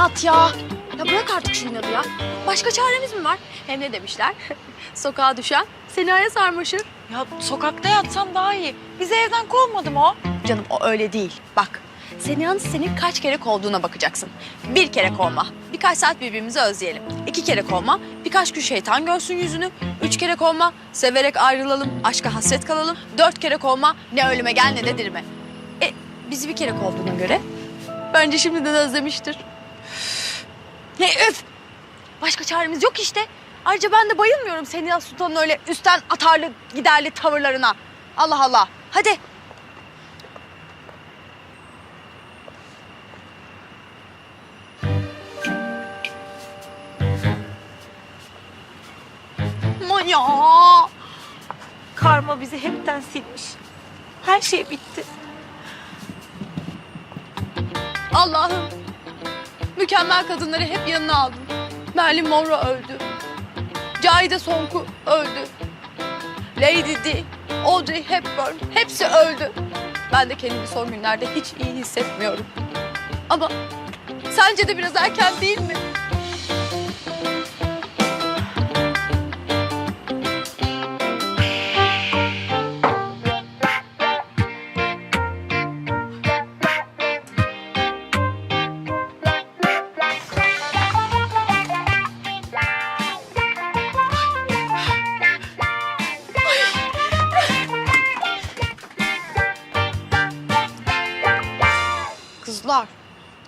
inat ya. Ya bırak artık şu inadı ya. Başka çaremiz mi var? Hem ne demişler? Sokağa düşen Sena'ya sarmaşır. Ya sokakta yatsam daha iyi. Bizi evden kovmadı mı o? Canım o öyle değil. Bak Sena'nın seni kaç kere kovduğuna bakacaksın. Bir kere kovma. Birkaç saat birbirimizi özleyelim. İki kere kovma. Birkaç gün şeytan görsün yüzünü. Üç kere kovma. Severek ayrılalım. Aşka hasret kalalım. Dört kere kovma. Ne ölüme gel ne de dirime. E bizi bir kere kovduğuna göre bence şimdiden özlemiştir. Ne öf! Başka çaremiz yok işte. Ayrıca ben de bayılmıyorum Sena Sultan'ın öyle üstten atarlı giderli tavırlarına. Allah Allah. Hadi. Manya. Karma bizi hepten silmiş. Her şey bitti. Allah'ım. Mükemmel kadınları hep yanına aldın. Marilyn Monroe öldü. Cahide Sonku öldü. Lady Di, Audrey Hepburn hepsi öldü. Ben de kendimi son günlerde hiç iyi hissetmiyorum. Ama sence de biraz erken değil mi?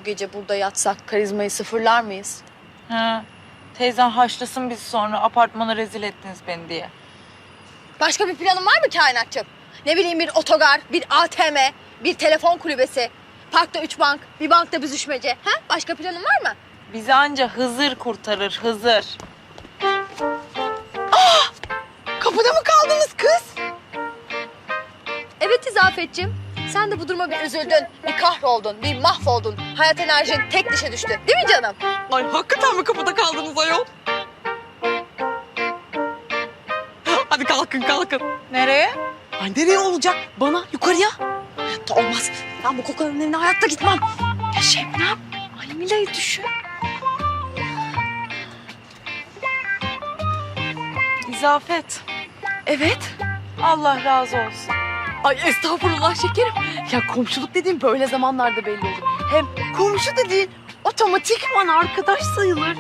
Bu gece burada yatsak karizmayı sıfırlar mıyız? Ha. Teyzen haşlasın bizi sonra apartmana rezil ettiniz beni diye. Başka bir planın var mı kainatçım? Ne bileyim bir otogar, bir ATM, bir telefon kulübesi, parkta üç bank, bir bankta büzüşmece. Ha? Başka planın var mı? Bizi anca Hızır kurtarır, Hızır. Kapıda mı kaldınız kız? Evet İzafetciğim. Sen de bu duruma bir üzüldün, bir kahroldun, bir mahvoldun. Hayat enerjin tek dişe düştü. Değil mi canım? Ay hakikaten mi kapıda kaldınız ayol? Hadi kalkın kalkın. Nereye? Ay nereye olacak? Bana yukarıya. Hayatta olmaz. Ben bu kokanın evine hayatta gitmem. Ya Şebnem, ay Mila'yı düşün. İzafet. Evet. Allah razı olsun. Ay estağfurullah şekerim. Ya komşuluk dediğin böyle zamanlarda belli olur. Hem komşu dediğin otomatikman arkadaş sayılır.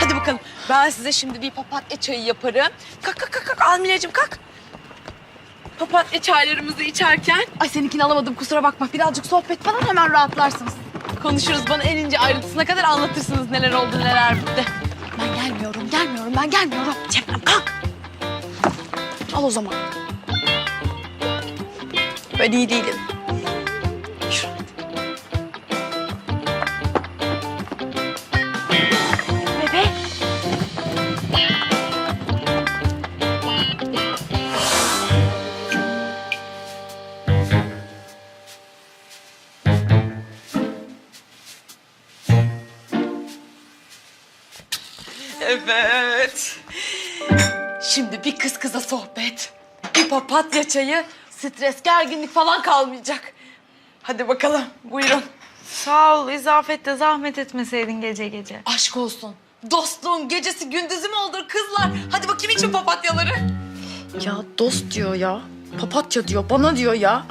Hadi bakalım. Ben size şimdi bir papatya çayı yaparım. Kalk kalk kalk, kalk. Almineciğim kalk. Papatya çaylarımızı içerken... Ay seninkini alamadım kusura bakma. Birazcık sohbet falan hemen rahatlarsınız. Konuşuruz bana en ince ayrıntısına kadar anlatırsınız neler oldu neler bitti. Ben gelmiyorum, gelmiyorum, ben gelmiyorum. Şebnem kalk. Al o zaman. Ben iyi değilim. Şimdi bir kız kıza sohbet, bir papatya çayı, stres, gerginlik falan kalmayacak. Hadi bakalım, buyurun. Sağ ol İzafet de zahmet etmeseydin gece gece. Aşk olsun. Dostluğun gecesi gündüzü mü olur kızlar? Hadi bakayım için papatyaları. Ya dost diyor ya. Papatya diyor, bana diyor ya.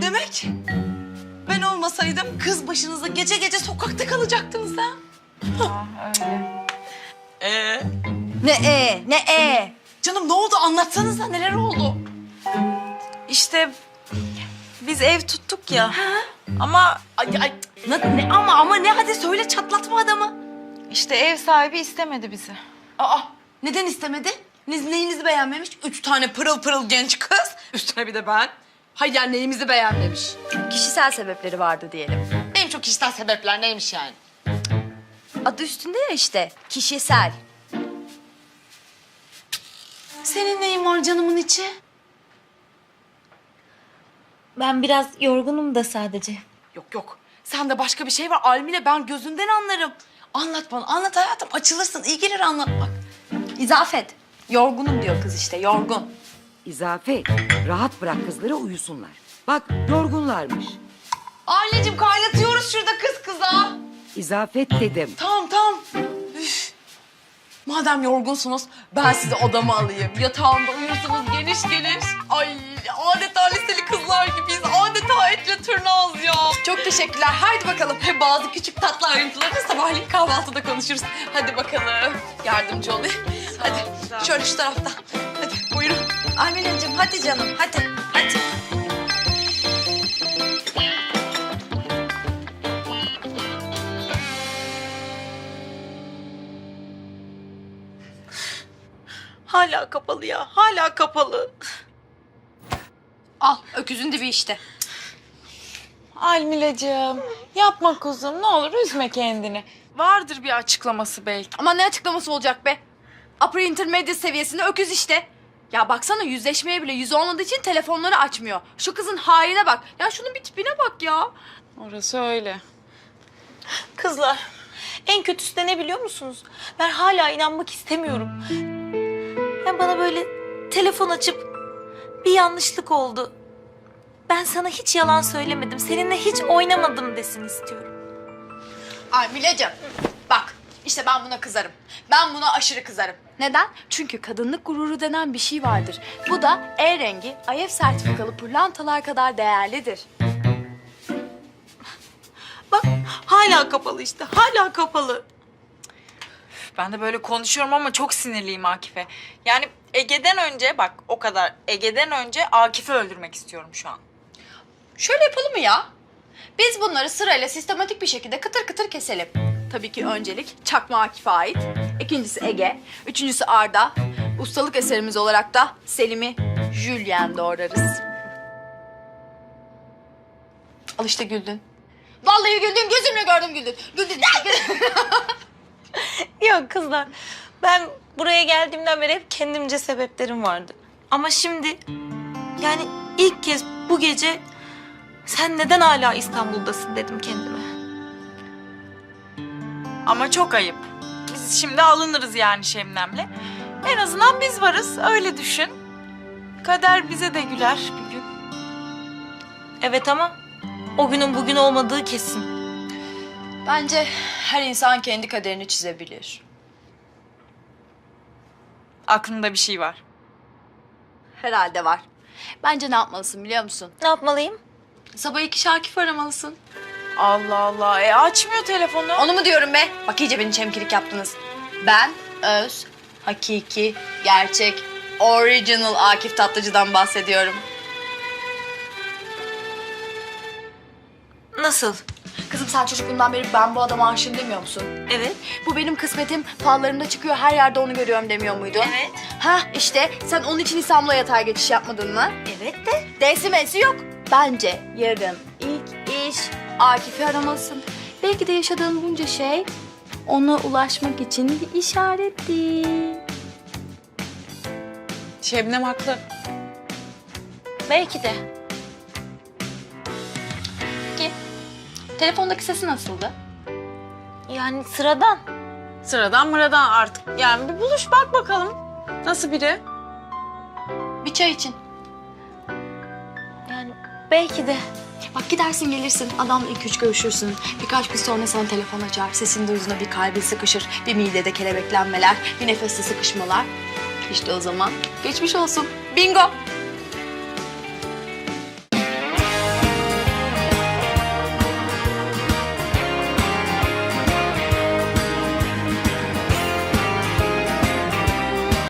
Demek ben olmasaydım kız başınıza gece gece sokakta kalacaktınız ha. Ah, öyle. Ee, Ne e, ne e. canım ne oldu anlatsanıza neler oldu? İşte biz ev tuttuk ya. Ama Ay, ay, ne, ne ama ama ne hadi söyle çatlatma adamı. işte ev sahibi istemedi bizi. Aa neden istemedi? Ne, neyinizi beğenmemiş? Üç tane pırıl pırıl genç kız. Üstüne bir de ben. Hayır yani neyimizi beğenmemiş? Kişisel sebepleri vardı diyelim. En çok kişisel sebepler neymiş yani? Adı üstünde ya işte, kişisel. Senin neyin var canımın içi? Ben biraz yorgunum da sadece. Yok yok. Sende başka bir şey var. Almile ben gözünden anlarım. Anlat bana. Anlat hayatım. Açılırsın. İyi gelir anlatmak. İzafet. Yorgunum diyor kız işte, yorgun. İzafe, rahat bırak kızları uyusunlar. Bak yorgunlarmış. Anneciğim kaynatıyoruz şurada kız kıza. İzafet dedim. Tamam tamam. Madem yorgunsunuz ben sizi odama alayım. Yatağımda uyursunuz geniş geniş. Ay adeta liseli kızlar gibiyiz. Adeta etle tırnağız ya. Çok teşekkürler. Haydi bakalım. Bazı küçük tatlı ayrıntıları sabahleyin kahvaltıda konuşuruz. Hadi bakalım. Yardımcı olayım. Hadi şöyle şu taraftan. Hadi buyurun. Almila'cığım hadi canım hadi hadi. Hala kapalı ya. Hala kapalı. Al öküzün dibi işte. Almilacığım yapma kuzum ne olur üzme kendini. Vardır bir açıklaması belki. Ama ne açıklaması olacak be? Upper intermediate seviyesinde öküz işte. Ya baksana yüzleşmeye bile yüz olmadığı için telefonları açmıyor. Şu kızın haline bak. Ya şunun bir tipine bak ya. Orası öyle. Kızlar, en kötüsü de ne biliyor musunuz? Ben hala inanmak istemiyorum. Ben bana böyle telefon açıp bir yanlışlık oldu. Ben sana hiç yalan söylemedim. Seninle hiç oynamadım desin istiyorum. Ay Mileciğim bak işte ben buna kızarım. Ben buna aşırı kızarım. Neden? Çünkü kadınlık gururu denen bir şey vardır. Bu da E rengi IF sertifikalı pırlantalar kadar değerlidir. Bak hala kapalı işte. Hala kapalı. Ben de böyle konuşuyorum ama çok sinirliyim Akif'e. Yani Ege'den önce bak o kadar Ege'den önce Akif'i öldürmek istiyorum şu an. Şöyle yapalım mı ya? Biz bunları sırayla sistematik bir şekilde kıtır kıtır keselim. Tabii ki öncelik Çakma Akif'e ait. İkincisi Ege. Üçüncüsü Arda. Ustalık eserimiz olarak da Selim'i Julien doğrarız. Al işte güldün. Vallahi güldün, gözümle gördüm güldün. Güldün. Yok kızlar. Ben buraya geldiğimden beri hep kendimce sebeplerim vardı. Ama şimdi yani ilk kez bu gece sen neden hala İstanbul'dasın dedim kendime. Ama çok ayıp. Biz şimdi alınırız yani Şemnem'le. En azından biz varız öyle düşün. Kader bize de güler bir gün. Evet ama o günün bugün olmadığı kesin. Bence her insan kendi kaderini çizebilir. Aklında bir şey var. Herhalde var. Bence ne yapmalısın biliyor musun? Ne yapmalıyım? Sabah iki Şakif aramalısın. Allah Allah. E açmıyor telefonu. Onu mu diyorum be? Bak iyice beni çemkirik yaptınız. Ben öz, hakiki, gerçek, original Akif Tatlıcı'dan bahsediyorum. Nasıl? Kızım sen çocukluğundan beri ben bu adama aşığım demiyor musun? Evet. Bu benim kısmetim fallarımda çıkıyor her yerde onu görüyorum demiyor muydun? Evet. Ha işte sen onun için İstanbul'a yatay geçiş yapmadın mı? Evet de. D'si M'si yok. Bence yarın ilk iş Akif'i aramalısın. Belki de yaşadığın bunca şey ona ulaşmak için bir işaretti. Şebnem haklı. Belki de. Telefondaki sesi nasıldı? Yani sıradan. Sıradan mıradan artık. Yani bir buluş bak bakalım. Nasıl biri? Bir çay için. Yani belki de. Bak gidersin gelirsin adamla ilk üç görüşürsün. Birkaç gün sonra sana telefon açar. Sesinde uzuna bir kalbi sıkışır. Bir midede kelebeklenmeler, bir nefeste sıkışmalar. İşte o zaman geçmiş olsun. Bingo.